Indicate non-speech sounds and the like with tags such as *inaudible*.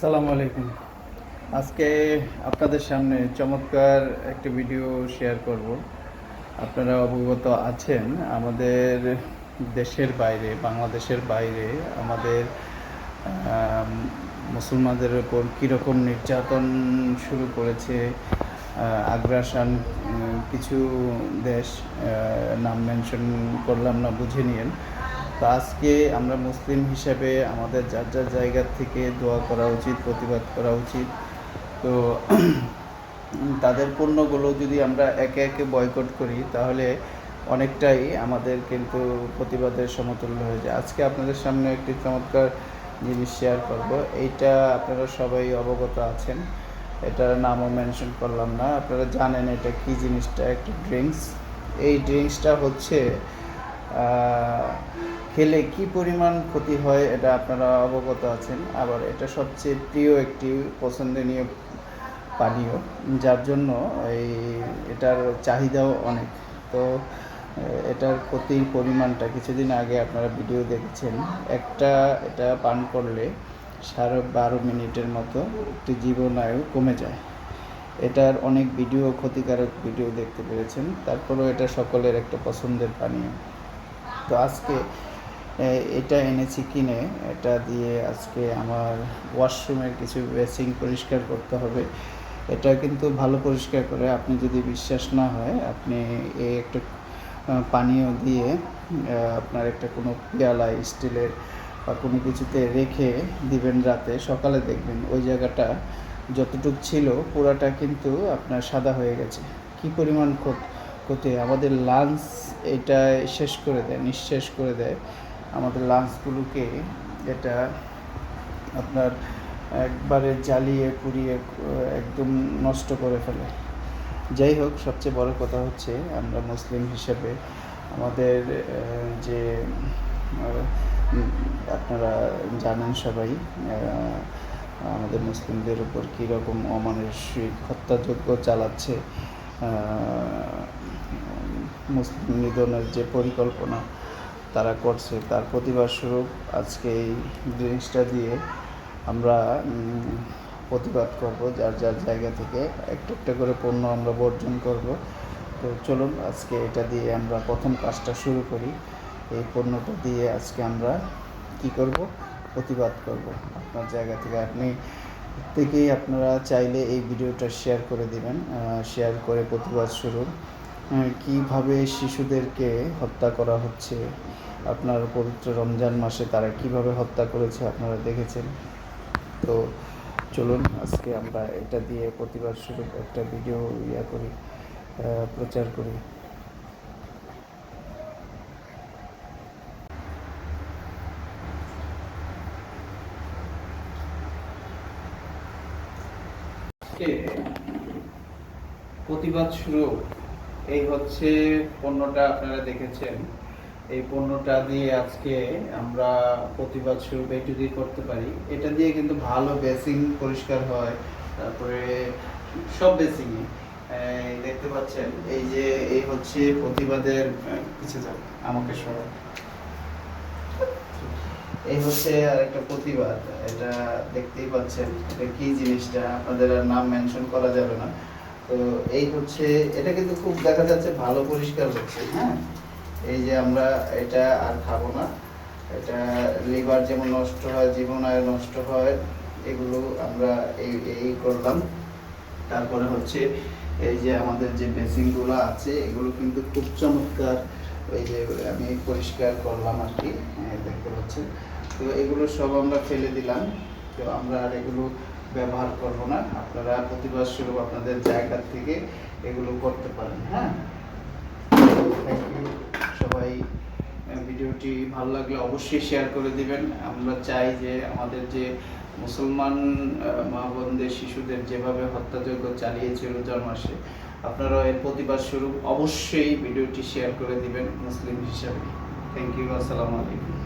সালামু আলাইকুম। আজকে আপনাদের সামনে চমৎকার একটি ভিডিও শেয়ার করব। আপনারা অবগত আছেন, আমাদের দেশের বাইরে, বাংলাদেশের বাইরে, আমাদের মুসলমানদের উপর কীরকম নির্যাতন শুরু করেছে আগ্রাসন কিছু দেশ নাম মেনশন করলাম না, বুঝে নিয়েন। তো আজকে আমরা মুসলিম হিসেবে আমাদের যার যার জায়গা থেকে দোয়া করা উচিত, প্রতিবাদ করা উচিত। তো *clears throat* তাদের পণ্যগুলো যদি আমরা একে একে বয়কট করি, তাহলে অনেকটাই আমাদের কিন্তু প্রতিবাদের সমতুল্য হয়ে যায়। আজকে আপনাদের সামনে একটি চমৎকার জিনিস শেয়ার করব। এইটা আপনারা সবাই অবগত আছেন। এটার নামও মেনশন করলাম না। আপনারা জানেন এটা কি জিনিসটা? একটা ড্রিঙ্কস এই ড্রিঙ্কসটা হচ্ছে খেলে কি পরিমাণ ক্ষতি হয় এটা আপনারা অবগত আছেন। আবার এটা সবচেয়ে প্রিয় একটি পছন্দনীয় পানীয়, যার জন্য এই এটার চাহিদাও অনেক। তো, এটার ক্ষতির পরিমাণটা কিছুদিন আগে আপনারা ভিডিও দেখেছেন। একটা এটা পান করলে সাড়ে বারো মিনিটের মতো একটি জীবনায়ু কমে যায়। এটার অনেক ভিডিও, ক্ষতিকারক ভিডিও দেখতে পেরেছেন। তারপরেও এটা সকলের একটা পছন্দের পানীয়। তো আজকে এটা এনেছি কিনে, এটা দিয়ে আজকে আমার ওয়াশরুমের কিছু বেসিং পরিষ্কার করতে হবে। এটা কিন্তু ভালো পরিষ্কার করে আপনি যদি বিশ্বাস না হয়, আপনি এই একটা পানীয় দিয়ে আপনার একটা কোনো পেয়ালা, স্টিলের বা কোনো কিছুতে রেখে দিবেন রাতে, সকালে দেখবেন ওই জায়গাটা যতটুক ছিল, পুরাটা কিন্তু আপনার সাদা হয়ে গেছে। কি পরিমাণ ক্ষত- আমাদের লাঞ্চ এটা শেষ করে দেয়, নিঃশেষ করে দেয়। আমাদের লাঞ্চগুলোকে এটা আপনার একবারে জ্বালিয়ে, পুড়িয়ে, একদম নষ্ট করে ফেলে। যাই হোক, সবচেয়ে বড় কথা হচ্ছে আমরা মুসলিম হিসেবে আমাদের যে আপনারা জানেন সবাই আমাদের মুসলিমদের উপর কীরকম অমানসিক হত্যাযজ্ঞ চালাচ্ছে মুসলিম নিধনের যে পরিকল্পনা তারা করছে, তার প্রতিবাদ স্বরূপ আজকে এই ড্রিঙ্কসটা দিয়ে আমরা প্রতিবাদ করব, যার যার জায়গা থেকে একটা একটা করে পণ্য আমরা বর্জন করব। তো চলুন, আজকে এটা দিয়ে আমরা প্রথম কাজটা শুরু করি। এই পণ্যটা দিয়ে আজকে আমরা কি করব? প্রতিবাদ করব। আপনার জায়গা থেকে আপনি থেকেই আপনারা চাইলে এই ভিডিওটা শেয়ার করে দিবেন শেয়ার করে প্রতিবাদ শুরু। কীভাবে শিশুদেরকে হত্যা করা হচ্ছে? আপনার পবিত্র রমজান মাসে তারা কীভাবে হত্যা করেছে আপনারা দেখেছেন? তো চলুন, আজকে আমরা এটা দিয়ে প্রতিবাদ স্বরূপ একটা ভিডিও ইয়া করি প্রচার করি। প্রতিবাদ শুরু এই হচ্ছে পণ্যটা আপনারা দেখেছেন। এই পণ্যটা দিয়ে আজকে আমরা প্রতিবাদ স্বরূপ এই করতে পারি। এটা দিয়ে কিন্তু ভালো বেসিং পরিষ্কার হয়। তারপরে সব বেসিংই দেখতে পাচ্ছেন, এই যে এই হচ্ছে প্রতিবাদের কিছু যাও আমাকে সরাও এই হচ্ছে আর একটা প্রতিবাদ। এটা দেখতেই পাচ্ছেন, এটা কি জিনিসটা? আপনাদের আর নাম মেনশন করা যাবে না। তো এই হচ্ছে, এটা কিন্তু খুব দেখা যাচ্ছে ভালো পরিষ্কার হচ্ছে হ্যাঁ? এই যে আমরা এটা আর খাব না। এটা লিভার যেমন নষ্ট হয় জীবনায় নষ্ট হয়, এগুলো আমরা এই এই করলাম। তারপরে হচ্ছে এই যে আমাদের যে বেসিনগুলো আছে, এগুলো কিন্তু খুব চমৎকার, ওই যে আমি পরিষ্কার করলাম আর কি দেখতে পাচ্ছেন। তো এগুলো সব আমরা ফেলে দিলাম। তো আমরা আর এগুলো ব্যবহার করব না। আপনারা প্রতিবাদ স্বরূপ আপনাদের জায়গা থেকে এগুলো করতে পারেন হ্যাঁ? থ্যাংক ইউ সবাই। ভিডিওটি ভালো লাগলে অবশ্যই শেয়ার করে দিবেন। আমরা চাই যে আমাদের যে মুসলমান মা বোনদের, শিশুদের যেভাবে হত্যাযজ্ঞ চালিয়েছিল রোজার মাসে আপনারা এর প্রতিবাদ স্বরূপ অবশ্যই ভিডিওটি শেয়ার করে দিবেন মুসলিম হিসাবে। থ্যাংক ইউ আসসালামু আলাইকুম।